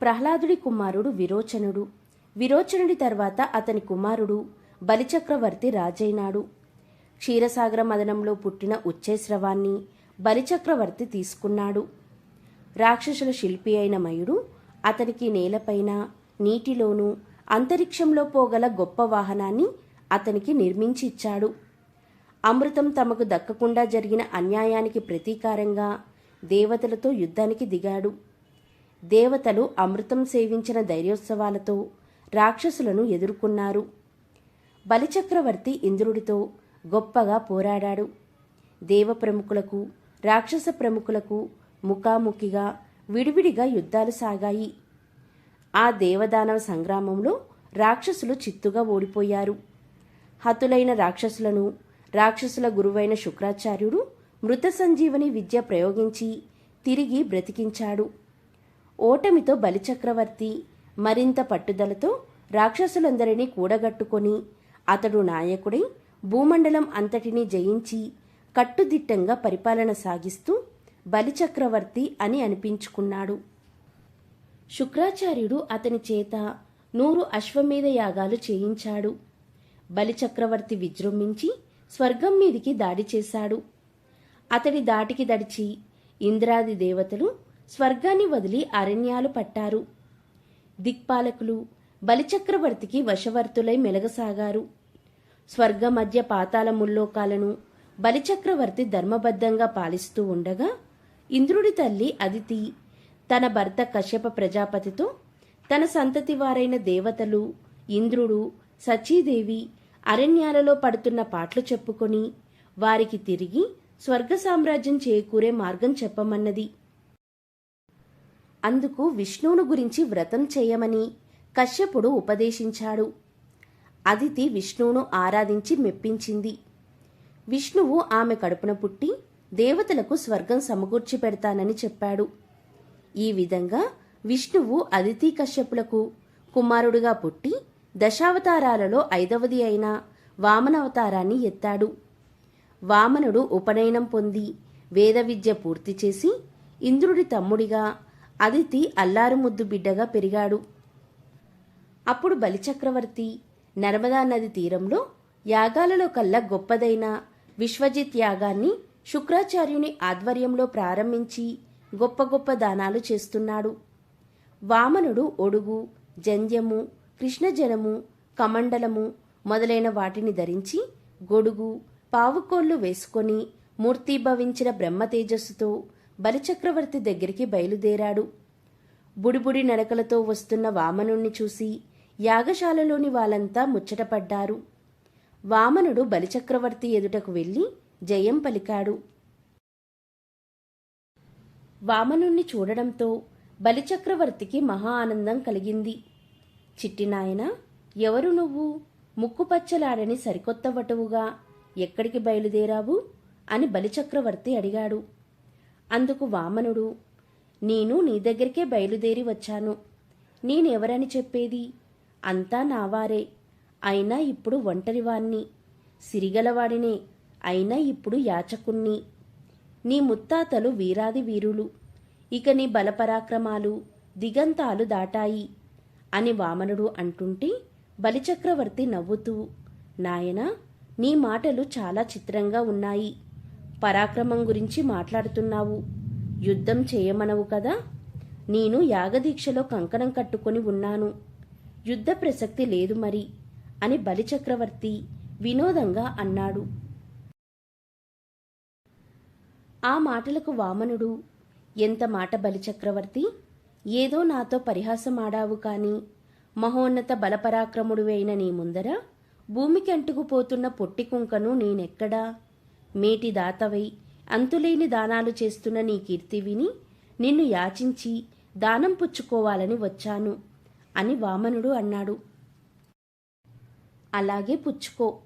ప్రహ్లాదుడి కుమారుడు విరోచనుడు. విరోచనుడి తర్వాత అతని కుమారుడు బలిచక్రవర్తి రాజైనాడు. క్షీరసాగర మదనంలో పుట్టిన ఉచ్చేశ్రవాన్ని బలిచక్రవర్తి తీసుకున్నాడు. రాక్షసుల శిల్పి అయిన మయుడు అతనికి నేలపైన నీటిలోనూ అంతరిక్షంలో పోగల గొప్ప వాహనాన్ని అతనికి నిర్మించి ఇచ్చాడు అమృతం తమకు దక్కకుండా జరిగిన అన్యాయానికి ప్రతీకారంగా దేవతలతో యుద్ధానికి దిగాడు. దేవతలు అమృతం సేవించిన ధైర్యోత్సవాలతో రాక్షసులను ఎదుర్కొన్నారు. బలిచక్రవర్తి ఇంద్రుడితో గొప్పగా పోరాడాడు. దేవ ప్రముఖులకు రాక్షస ప్రముఖులకు ముఖాముఖిగా విడివిడిగా యుద్ధాలు సాగాయి. ఆ దేవదానవ సంగ్రామంలో రాక్షసులు చిత్తుగా ఓడిపోయారు. హతులైన రాక్షసులను రాక్షసుల గురువైన శుక్రాచార్యుడు మృత సంజీవని విద్య ప్రయోగించి తిరిగి బ్రతికించాడు. ఓటమితో బలిచక్రవర్తి మరింత పట్టుదలతో రాక్షసులందరినీ కూడగట్టుకొని అతడు నాయకుడై భూమండలం అంతటినీ జయించి కట్టుదిట్టంగా పరిపాలన సాగిస్తూ బలిచక్రవర్తి అని అనిపించుకున్నాడు. శుక్రాచార్యుడు అతని చేత నూరు అశ్వమేధ యాగాలు చేయించాడు. బలిచక్రవర్తి విజృంభించి స్వర్గం మీదికి దాడి చేశాడు. అతడి దాటికి దడిచి ఇంద్రాది దేవతలు స్వర్గాన్ని వదిలి అరణ్యాలు పట్టారు. దిక్పాలకులు బలిచక్రవర్తికి వశవర్తులై మెలగసాగారు. స్వర్గ మధ్య పాతాల ముల్లోకాలను బలిచక్రవర్తి ధర్మబద్ధంగా పాలిస్తూ ఉండగా ఇంద్రుడి తల్లి అదితి తన భర్త కశ్యప ప్రజాపతితో తన సంతతి వారైన దేవతలు ఇంద్రుడు సచీదేవి అరణ్యాలలో పడుతున్న పాటలు చెప్పుకొని వారికి తిరిగి స్వర్గ సామ్రాజ్యం చేకూరే మార్గం చెప్పమన్నది. అందుకు విష్ణువును గురించి వ్రతం చేయమని కశ్యపుడు ఉపదేశించాడు. అదితి విష్ణువును ఆరాధించి మెప్పించింది. విష్ణువు ఆమె కడుపున పుట్టి దేవతలకు స్వర్గం సమకూర్చి పెడతానని చెప్పాడు. ఈ విధంగా విష్ణువు అదితి కశ్యపులకు కుమారుడుగా పుట్టి దశావతారాలలో ఐదవది అయిన వామనవతారాన్ని ఎత్తాడు. వామనుడు ఉపనయనం పొంది వేద విద్య పూర్తి చేసి ఇంద్రుడి తమ్ముడిగా అదితి అల్లారుముద్దు బిడ్డగా పెరిగాడు. అప్పుడు బలిచక్రవర్తి నర్మదా నది తీరంలో యాగాలలో కల్లా గొప్పదైన విశ్వజిత్ యాగాన్ని శుక్రాచార్యుని ఆధ్వర్యంలో ప్రారంభించి గొప్ప గొప్ప దానాలు చేస్తున్నాడు. వామనుడు ఒడుగు జంధ్యము కృష్ణజనము కమండలము మొదలైన వాటిని ధరించి గొడుగు పావుకోళ్ళు వేసుకొని మూర్తిభవించిన బ్రహ్మ తేజస్సుతో బలిచక్రవర్తి దగ్గరికి బయలుదేరాడు. బుడిబుడి నడకలతో వస్తున్న వామనుణ్ణి చూసి యాగశాలలోని వాళ్ళంతా ముచ్చటపడ్డారు. వామనుడు బలిచక్రవర్తి ఎదుటకు వెళ్ళి జయం పలికాడు. వామనుణ్ణి చూడడంతో బలిచక్రవర్తికి మహా ఆనందం కలిగింది. చిట్టినాయన ఎవరు నువ్వు? ముక్కుపచ్చలాడని సరికొత్త వటువుగా ఎక్కడికి బయలుదేరావు? అని బలిచక్రవర్తి అడిగాడు. అందుకు వామనుడు నేను నీ దగ్గరికే బయలుదేరి వచ్చాను. నేనెవరని చెప్పేది? అంతా నావారే. అయినా ఇప్పుడు ఒంటరివాణ్ణి. సిరిగలవాడినే. అయినా ఇప్పుడు యాచకుణ్ణి. నీ ముత్తాతలు వీరాది వీరులు. ఇక నీ బలపరాక్రమాలు దిగంతాలు దాటాయి అని వామనుడు అంటుంటే బలిచక్రవర్తి నవ్వుతూ నాయనా నీ మాటలు చాలా చిత్రంగా ఉన్నాయి. పరాక్రమం గురించి మాట్లాడుతున్నావు. యుద్ధం చేయమనవు కదా? నేను యాగదీక్షలో కంకణం కట్టుకొని ఉన్నాను. యుద్ధ ప్రసక్తి లేదు మరి అని బలిచక్రవర్తి వినోదంగా అన్నాడు. ఆ మాటలకు వామనుడు ఎంత మాట బలిచక్రవర్తి? ఏదో నాతో పరిహాసమాడావు కాని మహోన్నత బలపరాక్రముడువైన నీ ముందర భూమికి అంటుకుపోతున్న పొట్టి కుంకను నేనెక్కడా? మేటి దాతవై అంతులేని దానాలు చేస్తున్న నీ కీర్తి విని నిన్ను యాచించి దానం పుచ్చుకోవాలని వచ్చాను అని వామనుడు అన్నాడు. అలాగే పుచ్చుకో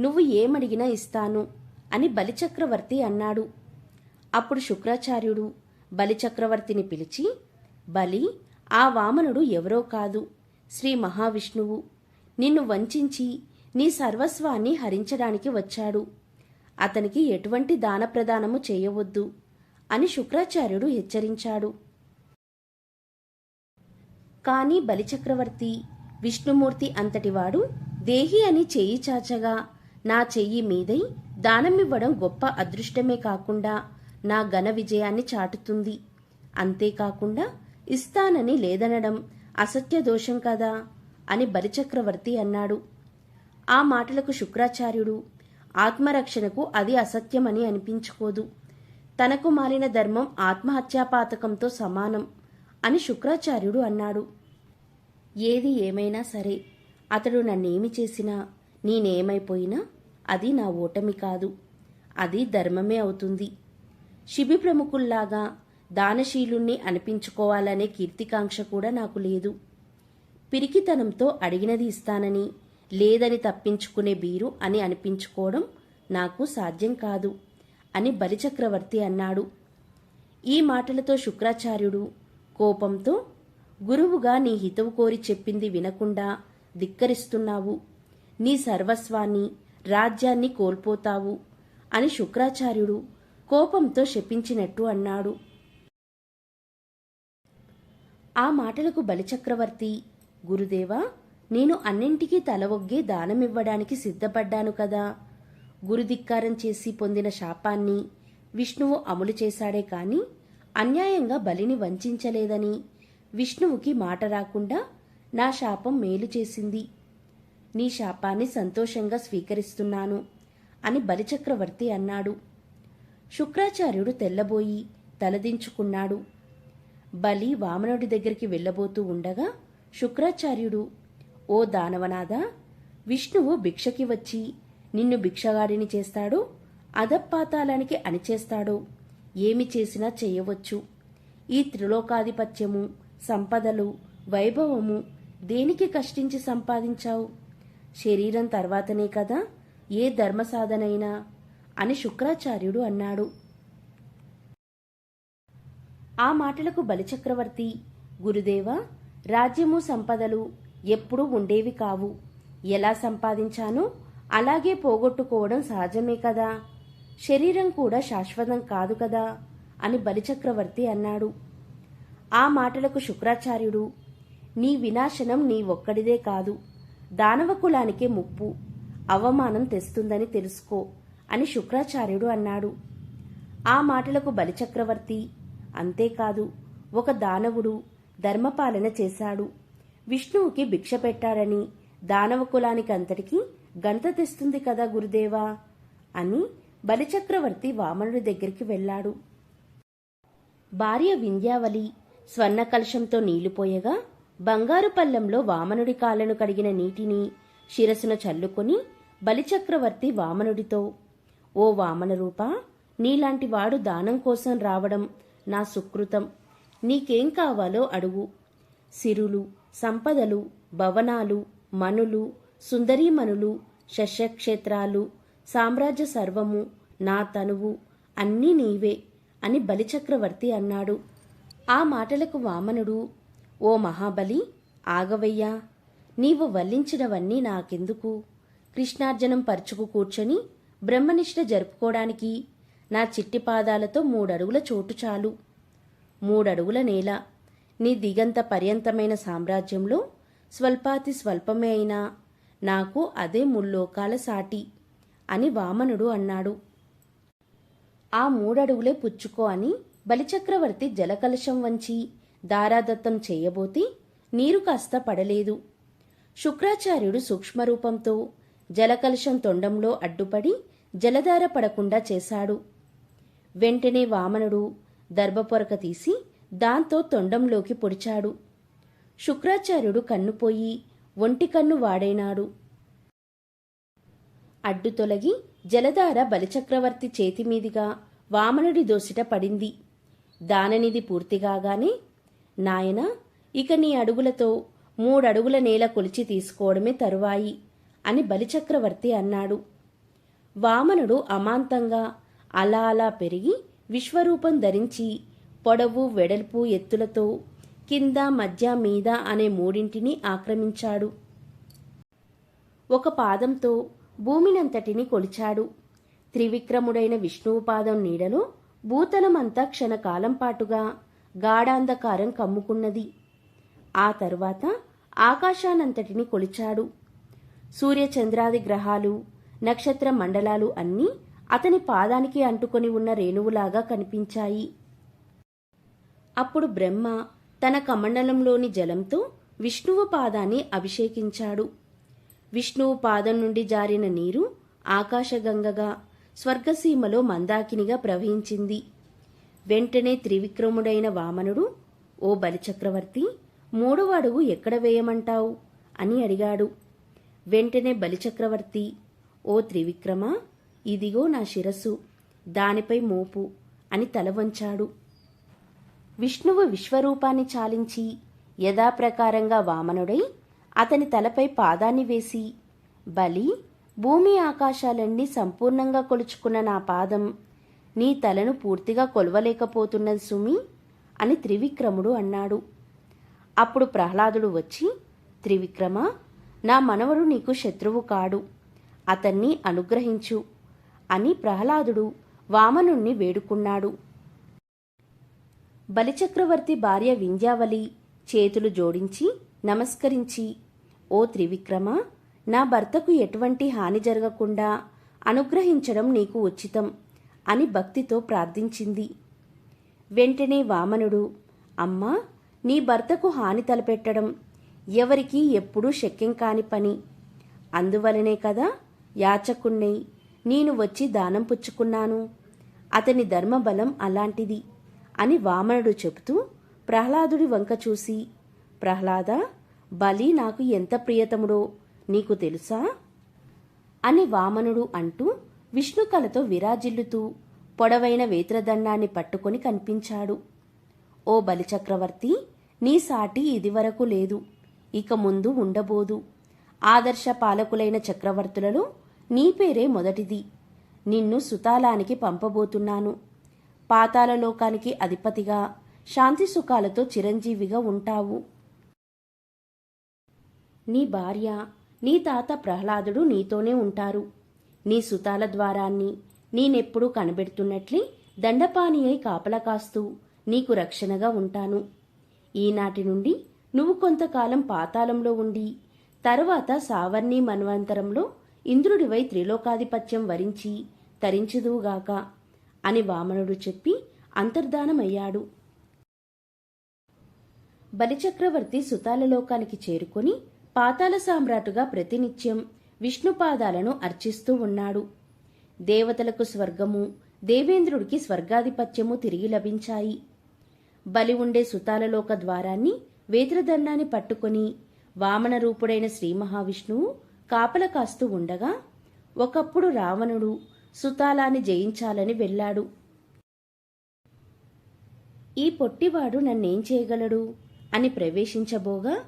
నువ్వు ఏమడిగినా ఇస్తాను అని బలిచక్రవర్తి అన్నాడు. అప్పుడు శుక్రాచార్యుడు బలిచక్రవర్తిని పిలిచి బలి ఆ వామనుడు ఎవరో కాదు శ్రీ మహావిష్ణువు నిన్ను వంచించి నీ సర్వస్వాన్ని హరించడానికి వచ్చాడు. అతనికి ఎటువంటి దాన ప్రదానము చేయవద్దు అని శుక్రాచార్యుడు హెచ్చరించాడు. కానీ బలిచక్రవర్తి విష్ణుమూర్తి అంతటివాడు దేహి అని చెయ్యి చాచగా నా చెయ్యి మీదై దానమివ్వడం గొప్ప అదృష్టమే కాకుండా నా ఘన విజయాన్ని చాటుతుంది. అంతేకాకుండా ఇస్తానని లేదనడం అసత్య దోషం కదా అని బలిచక్రవర్తి అన్నాడు. ఆ మాటలకు శుక్రాచార్యుడు ఆత్మరక్షణకు అది అసత్యమని అనిపించుకోదు. తనకు మాలిన ధర్మం ఆత్మహత్యాపాతకంతో సమానం అని శుక్రాచార్యుడు అన్నాడు. ఏది ఏమైనా సరే అతడు నన్నేమి చేసినా నేనేమైపోయినా అది నా ఓటమి కాదు. అది ధర్మమే అవుతుంది. శిబి ప్రముఖుల్లాగా దానశీలుణ్ణి అనిపించుకోవాలనే కీర్తికాంక్ష కూడా నాకు లేదు. పిరికితనంతో అడిగినది ఇస్తానని లేదని తప్పించుకునే బీరు అని అనిపించుకోవడం నాకు సాధ్యం కాదు అని బలిచక్రవర్తి అన్నాడు. ఈ మాటలతో శుక్రాచార్యుడు కోపంతో గురువుగా నీ హితవు కోరి చెప్పింది వినకుండా ధిక్కరిస్తున్నావు. నీ సర్వస్వాన్ని రాజ్యాన్ని కోల్పోతావు అని శుక్రాచార్యుడు కోపంతో శపించినట్టు అన్నాడు. ఆ మాటలకు బలిచక్రవర్తి గురుదేవా నేను అన్నింటికీ తల దానమివ్వడానికి సిద్ధపడ్డాను కదా. గురుధిక్కారం చేసి పొందిన శాపాన్ని విష్ణువు అమలు చేశాడే కాని అన్యాయంగా బలిని వంచలేదని విష్ణువుకి మాట రాకుండా నా శాపం మేలు చేసింది. నీ శాపాన్ని సంతోషంగా స్వీకరిస్తున్నాను అని బలిచక్రవర్తి అన్నాడు. శుక్రాచార్యుడు తెల్లబోయి తలదించుకున్నాడు. బలి వామనుడి దగ్గరికి వెళ్ళబోతూ ఉండగా శుక్రాచార్యుడు ఓ దానవనాథ విష్ణువు భిక్షకి వచ్చి నిన్ను భిక్షగాడిని చేస్తాడు అధపాతాళానికి అణిచేస్తాడు. ఏమి చేసినా చేయవచ్చు. ఈ త్రిలోకాధిపత్యము సంపదలు వైభవము దేనికి కష్టించి సంపాదించావు? శరీరం తర్వాతనే కదా ఏ ధర్మ సాధనైనా అని శుక్రాచార్యుడు అన్నాడు. ఆ మాటలకు బలిచక్రవర్తి గురుదేవ రాజ్యము సంపదలు ఎప్పుడూ ఉండేవి కావు. ఎలా సంపాదించానో? అలాగే పోగొట్టుకోవడం సహజమే కదా. శరీరం కూడా శాశ్వతం కాదు కదా అని బలిచక్రవర్తి అన్నాడు. ఆ మాటలకు శుక్రాచార్యుడు నీ వినాశనం నీ ఒక్కడిదే కాదు. దానవ కులానికే ముప్పు అవమానం తెస్తుందని తెలుసుకో అని శుక్రాచార్యుడు అన్నాడు. ఆ మాటలకు బలిచక్రవర్తి అంతేకాదు ఒక దానవుడు ధర్మపాలన చేశాడు. విష్ణువుకి భిక్ష పెట్టాడని దానవ కులానికి అంతటికి గంత తెస్తుంది కదా గురుదేవా అని బలిచక్రవర్తి వామనుడి దగ్గరికి వెళ్ళాడు. భార్య వింధ్యావలి స్వర్ణ కలశంతో నీళ్ళుపోయగా బంగారు పళ్ళెంలో వామనుడి కాళ్ళను కడిగిన నీటిని శిరసున చల్లుకొని బలిచక్రవర్తి వామనుడితో ఓ వామనరూపా నీలాంటి వాడు దానం కోసం రావడం నా సుకృతం. నీకేం కావాలో అడుగు. సిరులు సంపదలు భవనాలు మనులు సుందరీమణులు శస్యక్షేత్రాలు సామ్రాజ్య సర్వము నా తనువు అన్నీ నీవే అని బలిచక్రవర్తి అన్నాడు. ఆ మాటలకు వామనుడు ఓ మహాబలి ఆగవయ్యా నీవు వల్లించినవన్నీ నాకెందుకు? కృష్ణార్జనం పరుచుకు కూర్చొని బ్రహ్మనిష్ట జరుపుకోవడానికి నా చిట్టి పాదాలతో మూడడుగుల చోటు చాలు. మూడడుగుల నేల నీ దిగంత పర్యంతమైన సామ్రాజ్యంలో స్వల్పాతి స్వల్పమే అయినా నాకు అదే ముల్లోకాల సాటి అని వామనుడు అన్నాడు. ఆ మూడడుగులే పుచ్చుకో అని బలిచక్రవర్తి జలకలశం వంచి దారాదత్తం చేయబోతే నీరు కాస్త పడలేదు. శుక్రాచార్యుడు సూక్ష్మరూపంతో జలకలశం తొండంలో అడ్డుపడి జలధార పడకుండా చేశాడు. వెంటనే వామనుడు దర్భపొరక తీసి దాంతో తొండంలోకి పొడిచాడు. శుక్రాచార్యుడు కన్నుపోయి ఒంటి కన్ను వాడైనాడు. అడ్డు తొలగి జలధార బలిచక్రవర్తి చేతిమీదిగా వామనుడి దోసిట పడింది. దాననిధి పూర్తిగాగానే నాయనా ఇక నీ అడుగులతో మూడడుగుల నేల కొలిచి తీసుకోవడమే తరువాయి అని బలిచక్రవర్తి అన్నాడు. వామనుడు అమాంతంగా అలా అలా పెరిగి విశ్వరూపం ధరించి పొడవు వెడల్పు ఎత్తులతో కింద మధ్య మీద అనే మూడింటిని ఆక్రమించాడు. ఒక పాదంతో భూమినంతటిని కొలిచాడు. త్రివిక్రముడైన విష్ణువు పాదం నీడలో భూతలమంతా క్షణకాలం పాటుగా గాఢాంధకారం కమ్ముకున్నది. ఆ తరువాత ఆకాశానంతటిని కొలిచాడు. సూర్యచంద్రాది గ్రహాలు నక్షత్ర మండలాలు అన్నీ అతని పాదానికి అంటుకొని ఉన్న రేణువులాగా కనిపించాయి. అప్పుడు బ్రహ్మ తన కమండలంలోని జలంతో విష్ణువు పాదాన్ని అభిషేకించాడు. విష్ణువు పాదం నుండి జారిన నీరు ఆకాశగంగగా స్వర్గసీమలో మందాకినిగా ప్రవహించింది. వెంటనే త్రివిక్రముడైన వామనుడు ఓ బలిచక్రవర్తి మూడవ అడుగు ఎక్కడ వేయమంటావు? అని అడిగాడు. వెంటనే బలిచక్రవర్తి ఓ త్రివిక్రమ ఇదిగో నా శిరస్సు దానిపై మోపు అని తల వంచాడు. విష్ణువు విశ్వరూపాన్ని చాలించి యథాప్రకారంగా వామనుడై అతని తలపై పాదాన్ని వేసి బలి భూమి ఆకాశాలన్నీ సంపూర్ణంగా కొలుచుకున్న నా పాదం నీ తలను పూర్తిగా కొలవలేకపోతున్నది సుమి అని త్రివిక్రముడు అన్నాడు. అప్పుడు ప్రహ్లాదుడు వచ్చి త్రివిక్రమ నా మనవడు నీకు శత్రువు కాడు అతన్ని అనుగ్రహించు అని ప్రహ్లాదుడు వామనుణ్ణి వేడుకున్నాడు. బలిచక్రవర్తి భార్య వింధ్యావలి చేతులు జోడించి నమస్కరించి ఓ త్రివిక్రమ నా భర్తకు ఎటువంటి హాని జరగకుండా అనుగ్రహించడం నీకు ఉచితం అని భక్తితో ప్రార్థించింది. వెంటనే వామనుడు అమ్మా నీ భర్తకు హాని తలపెట్టడం ఎవరికీ ఎప్పుడూ శక్యం కాని పని. అందువలనే కదా యాచకున్నై నేను వచ్చి దానం పుచ్చుకున్నాను. అతని ధర్మబలం అలాంటిది. అని వామనుడు చెబుతూ ప్రహ్లాదుడి వంక చూసి ప్రహ్లాద బలి నాకు ఎంత ప్రియతముడో నీకు తెలుసా? అని వామనుడు అంటూ విష్ణుకలతో విరాజిల్లుతూ పొడవైన వేత్రదండాన్ని పట్టుకొని కనిపించాడు. ఓ బలిచక్రవర్తి నీ సాటి ఇదివరకు లేదు. ఇక ముందు ఉండబోదు. ఆదర్శ పాలకులైన చక్రవర్తులలో నీ పేరే మొదటిది. నిన్ను సుతాలానికి పంపబోతున్నాను. పాతాళలోకానికి అధిపతిగా శాంతి సుఖాలతో చిరంజీవిగా ఉంటావు. నీ భార్య నీ తాత ప్రహ్లాదుడు నీతోనే ఉంటారు. నీ సుతాల ద్వారాన్ని నేనెప్పుడూ కనబెడుతున్నట్లే దండపాని అయి కాపలా కాస్తూ నీకు రక్షణగా ఉంటాను. ఈనాటి నుండి నువ్వు కొంతకాలం పాతాళంలో ఉండి తరువాత సావర్ణి మన్వంతరంలో ఇంద్రుడివై త్రిలోకాధిపత్యం వరించి తరించుదువుగాక. అని వామనుడు చెప్పి అంతర్ధానమయ్యాడు. బలిచక్రవర్తి సుతాలలోకానికి చేరుకొని పాతాల సామ్రాటుగా ప్రతినిత్యం విష్ణుపాదాలను అర్చిస్తూ ఉన్నాడు. దేవతలకు స్వర్గము దేవేంద్రుడికి స్వర్గాధిపత్యము తిరిగి లభించాయి. బలి ఉండే సుతాలలోక ద్వారాన్ని వేత్రదండాన్ని పట్టుకొని వామన రూపుడైన శ్రీ మహావిష్ణువు కాపల కాస్తూ ఉండగా ఒకప్పుడు రావణుడు సుతాలాన్ని జయించాలని వెళ్ళాడు. ఈ పొట్టివాడు నన్నేం చేయగలడు? అని ప్రవేశించబోగా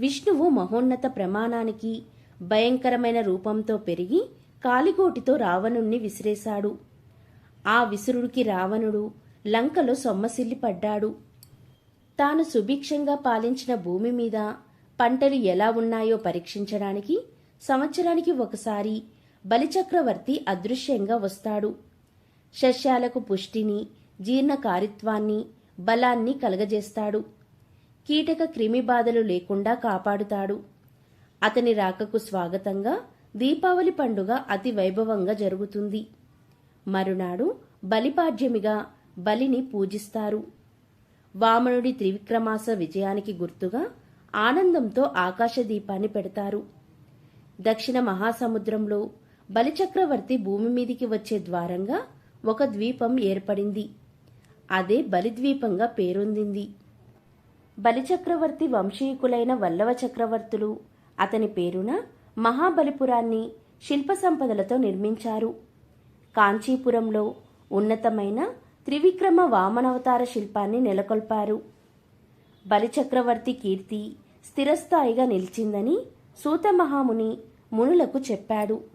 విష్ణువు మహోన్నత ప్రమాణానికి భయంకరమైన రూపంతో పెరిగి కాలిగోటితో రావణుణ్ణి విసిరేశాడు. ఆ విసురుడికి రావణుడు లంకలో సొమ్మసిల్లి పడ్డాడు. తాను సుభిక్షంగా పాలించిన భూమి మీద పంటలు ఎలా ఉన్నాయో పరీక్షించడానికి సంవత్సరానికి ఒకసారి బలిచక్రవర్తి అదృశ్యంగా వస్తాడు. సస్యాలకు పుష్టిని జీర్ణకారిత్వాన్ని బలాన్ని కలగజేస్తాడు. కీటక క్రిమి బాధలు లేకుండా కాపాడుతాడు. అతని రాకకు స్వాగతంగా దీపావళి పండుగ అతి వైభవంగా జరుగుతుంది. మరునాడు బలిపాడ్యమిగా బలిని పూజిస్తారు. వామనుడి త్రివిక్రమాస విజయానికి గుర్తుగా ఆనందంతో ఆకాశ దీపాన్ని పెడతారు. దక్షిణ మహాసముద్రంలో బలిచక్రవర్తి భూమి మీదికి వచ్చే ద్వారంగా ఒక ద్వీపం ఏర్పడింది. అదే బలిద్వీపంగా పేరొందింది. బలిచక్రవర్తి వంశీకులైన వల్లవ చక్రవర్తులు అతని పేరున మహాబలిపురాన్ని శిల్ప సంపదలతో నిర్మించారు. కాంచీపురంలో ఉన్నతమైన త్రివిక్రమ వామనవతార శిల్పాన్ని నెలకొల్పారు. బలిచక్రవర్తి కీర్తి స్థిరస్థాయిగా నిలిచిందని సూతమహాముని మునులకు చెప్పాడు.